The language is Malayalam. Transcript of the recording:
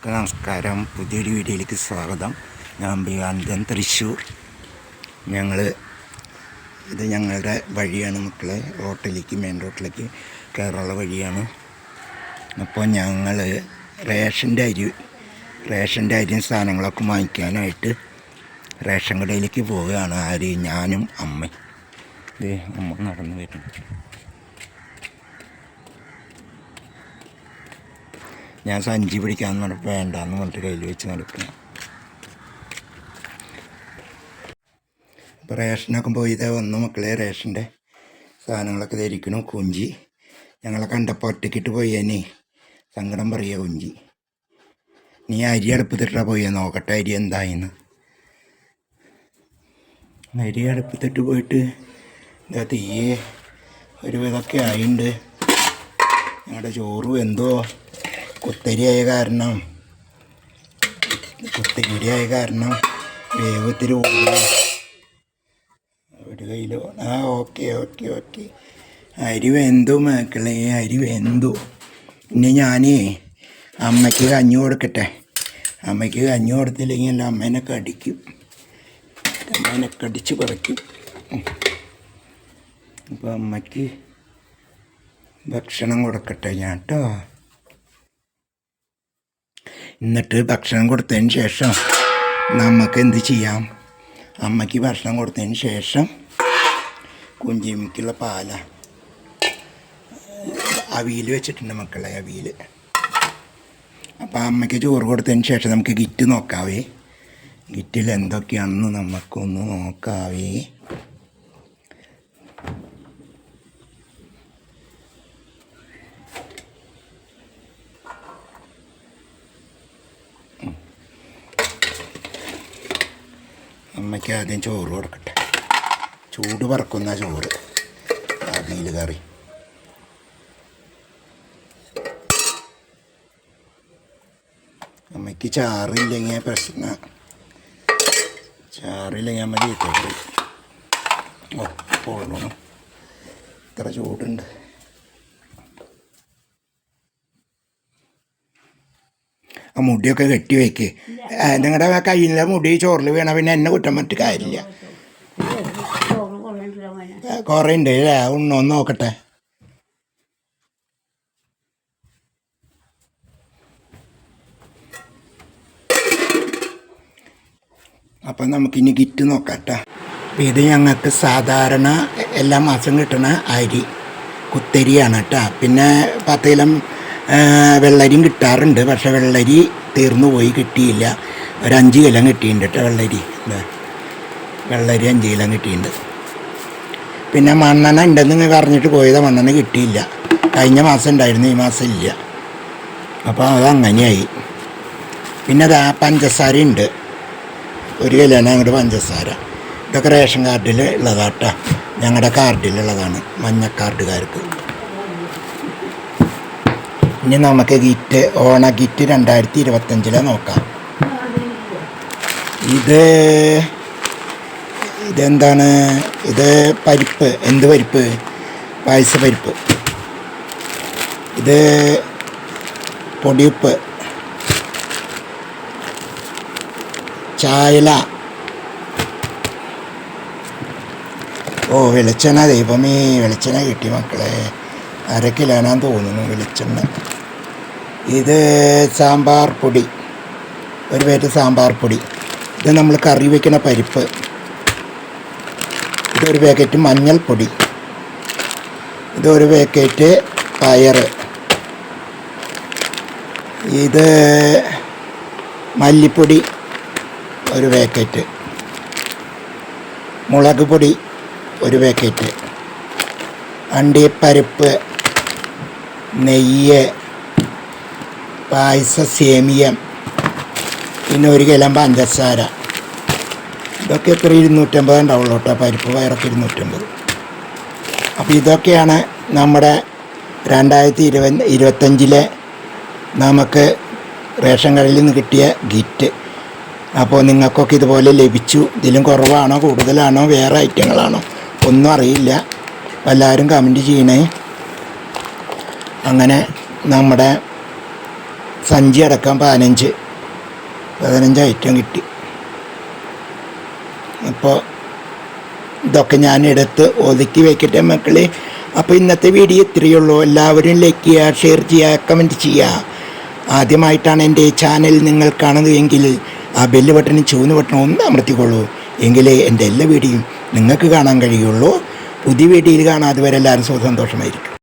എല്ലാവർക്കും നമസ്കാരം. പുതിയൊരു വീഡിയോയിലേക്ക് സ്വാഗതം. ഞാൻ ഭിവാനന്ദൻ തൃശ്ശൂർ. ഞങ്ങൾ ഇത് ഞങ്ങളുടെ വഴിയാണ് മക്കളെ. റോട്ടിലേക്ക് മെയിൻ റോട്ടിലേക്ക് കയറുള്ള വഴിയാണ്. അപ്പോൾ ഞങ്ങൾ റേഷന്റെ അരി റേഷന്റെ അരിയും സാധനങ്ങളൊക്കെ വാങ്ങിക്കാനായിട്ട് റേഷൻ കടയിലേക്ക് പോവുകയാണ് ആര്? ഞാനും അമ്മയും. ഇത് അമ്മ നടന്നു വരുന്നു. ഞാൻ സഞ്ചി പിടിക്കാൻ പറഞ്ഞപ്പോൾ വേണ്ടാന്ന് പറഞ്ഞിട്ട് കയ്യിൽ വെച്ച് നടക്കുക അപ്പോൾ റേഷനൊക്കെ പോയി ഇതേ വന്നു മക്കളെ റേഷന്റെ സാധനങ്ങളൊക്കെ ധരിക്കണു കുഞ്ചി. ഞങ്ങളെ കണ്ടപ്പോൾ ഒറ്റക്കിട്ട് പോയേനെ. സങ്കടം പറയുക കുഞ്ചി? നീ അരി അടുപ്പത്തിട്ടാ പോയേ നോക്കട്ടെ അരി എന്തായിന്ന്. അരി അടുപ്പത്തിട്ട് പോയിട്ട് ഇതാ തീയെ ഒരു വിധമൊക്കെ ആയിണ്ട്. ഞങ്ങളുടെ ചോറും എന്തോ കുത്തരിയായ കാരണം. കുത്തരിയായ കാരണം. വേഗത്തിൽ ഒരു കയ്യിൽ ആ ഓക്കെ ഓക്കെ ഓക്കെ. അരി വെന്തു മക്കളെ അരി വെന്തു. പിന്നെ ഞാനേ അമ്മയ്ക്ക് കഞ്ഞി കൊടുക്കട്ടെ. അമ്മയ്ക്ക് കഞ്ഞി കൊടുത്തില്ലെങ്കിൽ എന്റെ അമ്മേനെ കടിക്കും. അമ്മേനെ കടിച്ച് പറിക്കും. അപ്പോൾ അമ്മയ്ക്ക് ഭക്ഷണം കൊടുക്കട്ടെ ഞാൻ കേട്ടോ. എന്നിട്ട് ഭക്ഷണം കൊടുത്തതിന് ശേഷം നമുക്ക് എന്ത് ചെയ്യാം? അമ്മയ്ക്ക് ഭക്ഷണം കൊടുത്തതിന് ശേഷം കുഞ്ചിമിക്കുള്ള പാല. അവിയിൽ വെച്ചിട്ടുണ്ട് മക്കളെ അവിയിൽ. അപ്പോൾ അമ്മയ്ക്ക് ചോറ് കൊടുത്തതിന് ശേഷം നമുക്ക് ഗിറ്റ് നോക്കാവേ. ഗിറ്റിൽ എന്തൊക്കെയാണെന്ന് നമുക്കൊന്ന് നോക്കാവേ. അമ്മയ്ക്ക് ആദ്യം ചോറ് കൊടുക്കട്ടെ. ചൂട് പറക്കുന്ന ചോറ് അതിയിൽ കറി. അമ്മയ്ക്ക് ചാറില്ലെങ്കിൽ പ്രശ്ന. ചാറില്ലെങ്കിൽ അമ്മ ജീവിക്കും ഓ പോകണം ഇത്ര ചൂടുണ്ട്. ആ മുടിയൊക്കെ കെട്ടി വെക്ക്. നിങ്ങളുടെ കയ്യിലെ മുടി ചോറിൽ വീണ പിന്നെ എന്നെ കുറ്റം പറ്റി കാര്യമില്ല. കുറേ ഉണ്ട് അല്ലേ? ഉണ്ണോന്ന് നോക്കട്ടെ. അപ്പം നമുക്കിനി കിറ്റ് നോക്കാട്ടോ. അപ്പം ഇത് ഞങ്ങൾക്ക് സാധാരണ എല്ലാ മാസം കിട്ടുന്ന അരി. കുത്തരിയാണ് കേട്ടോ. പിന്നെ പത്ത് വെള്ളരിയും കിട്ടാറുണ്ട്. പക്ഷേ വെള്ളരി തീർന്നു പോയി കിട്ടിയില്ല. ഒരു അഞ്ച് കിലം കിട്ടിയിട്ടുണ്ട് കേട്ടോ വെള്ളരി. വെള്ളരി അഞ്ച് കിലം കിട്ടിയിട്ടുണ്ട് പിന്നെ മണ്ണെണ്ണ ഉണ്ടെന്ന് പറഞ്ഞിട്ട് പോയത്. മണ്ണെണ്ണ കിട്ടിയില്ല. കഴിഞ്ഞ മാസം ഉണ്ടായിരുന്നു. ഈ മാസം ഇല്ല. അപ്പോൾ അത് അങ്ങനെയായി. പിന്നെ ആ പഞ്ചസാര ഉണ്ട്. ഒരു കിലോന അങ്ങോട്ട് പഞ്ചസാര. ഇതൊക്കെ റേഷൻ കാർഡിൽ ഉള്ളതാട്ടാ ഞങ്ങളുടെ കാർഡിലുള്ളതാണ് മഞ്ഞ കാർഡുകാർക്ക്. ഇനി നമുക്ക് കിറ്റ് ഓണ കിറ്റ് രണ്ടായിരത്തി ഇരുപത്തഞ്ചിലെ നോക്കാം. ഇത് ഇതെന്താണ്? ഇത് പരിപ്പ് എന്ത് പരിപ്പ്? പായസ പരിപ്പ്. ഇത് പൊടിയുപ്പ്. ചായല. ഓ വെളിച്ചെണ്ണ ദൈവമേ വെളിച്ചെണ്ണ കിട്ടി മക്കളെ. അര കിലോനാന്ന് തോന്നുന്നു വെളിച്ചെണ്ണ. ഇത് സാമ്പാർ പൊടി. ഒരു പേര് സാമ്പാർ പൊടി. ഇത് നമ്മൾ കറി വയ്ക്കുന്ന പരിപ്പ്. ഇതൊരു പാക്കറ്റ് മഞ്ഞൾപ്പൊടി. ഇതൊരു പാക്കറ്റ് പയർ. ഇത് മല്ലിപ്പൊടി. ഒരു പാക്കറ്റ്. മുളക് പൊടി. ഒരു പാക്കറ്റ്. അണ്ടിപ്പരിപ്പ് നെയ്യ് പായസ സേമിയം പിന്നെ ഒരു കിലം പഞ്ചസാര. ഇതൊക്കെ എത്ര ഇരുന്നൂറ്റമ്പത് ഉണ്ടാവുള്ളൂ കേട്ടോ പരിപ്പ് പയറൊക്കെ ഇരുന്നൂറ്റമ്പത്. അപ്പോൾ ഇതൊക്കെയാണ് നമ്മുടെ രണ്ടായിരത്തി ഇരുപ ഇരുപത്തഞ്ചിലെ നമുക്ക് റേഷൻ കടയിൽ നിന്ന് കിട്ടിയ ഗിറ്റ്. അപ്പോൾ നിങ്ങൾക്കൊക്കെ ഇതുപോലെ ലഭിച്ചു. ഇതിലും കുറവാണോ കൂടുതലാണോ വേറെ ഐറ്റങ്ങളാണോ? ഒന്നും അറിയില്ല. എല്ലാവരും കമന്റ് ചെയ്യണേ. അങ്ങനെ നമ്മുടെ സഞ്ചി അടക്കം പതിനഞ്ച്. പതിനഞ്ച് ഐറ്റം കിട്ടി. അപ്പോൾ ഇതൊക്കെ ഞാൻ എടുത്ത് ഒതുക്കി വെക്കട്ടെ മക്കളെ. അപ്പോൾ ഇന്നത്തെ വീഡിയോ ഇത്രയേ ഉള്ളൂ. എല്ലാവരും ലൈക്ക് ചെയ്യുക ഷെയർ ചെയ്യുക കമന്റ് ചെയ്യുക. ആദ്യമായിട്ടാണ് എന്റെ ചാനൽ നിങ്ങൾ കാണുന്നതെങ്കിൽ ആ ബെല്ല് ബട്ടണും ചുവന്ന ബട്ടണും ഒന്ന് അമർത്തിക്കൊള്ളൂ. എങ്കിലേ എന്റെ എല്ലാ വീഡിയോയും നിങ്ങൾക്ക് കാണാൻ കഴിയുള്ളൂ. പുതിയ വീട്ടിൽ കാണാതെ വരെ എല്ലാവരും സുഖ സന്തോഷമായിരിക്കും.